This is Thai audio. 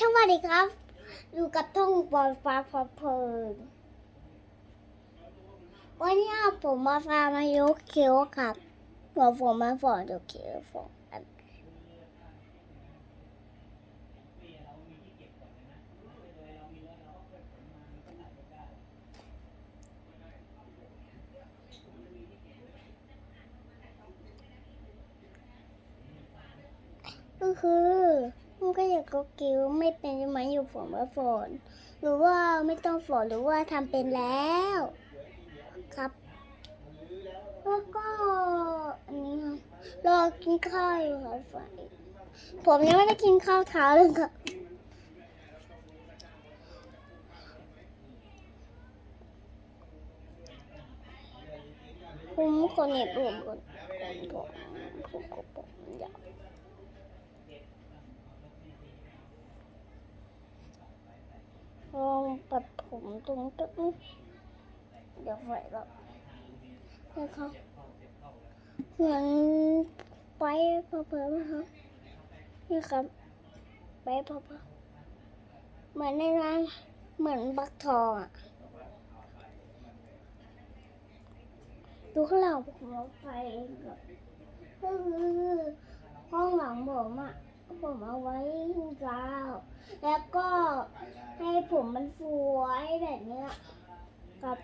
สวัสดีครับ อยู่กับท่องบอลฟ้าพอเพลินวันนี้ผมมาฟามายกเคียวครับหัวผมมาฝอนยกเคียวฝอนก็คือ มันก็อยากก็กิ้วไม่เป็นใช่ไหมอยู่ผมมาฝนหรือว่าไม่ต้องฝนหรือว่าทำเป็นแล้ว ครับแล้วก็อันนี้ครับรอกินข้าวอยู่ครับไฟผมยังไม่ได้กินข้าวเช้าเลยครับผมคนเน็บผมคนผมผมผมผม อยากลองตัดผมตรงตึ้งเดี๋ยวไฟแบบนะครับเหมือนไปเพอเพอไหมครับนี่ครับไปเพอเพอเหมือนในร้านเหมือนบักทองอะดูข้างหลังผมเอาไปแบบก็คือห้องหลังผมอะผมเอาไว้ยาวแล้วก็ให้ ผมมันสวยแบบเนี้กับ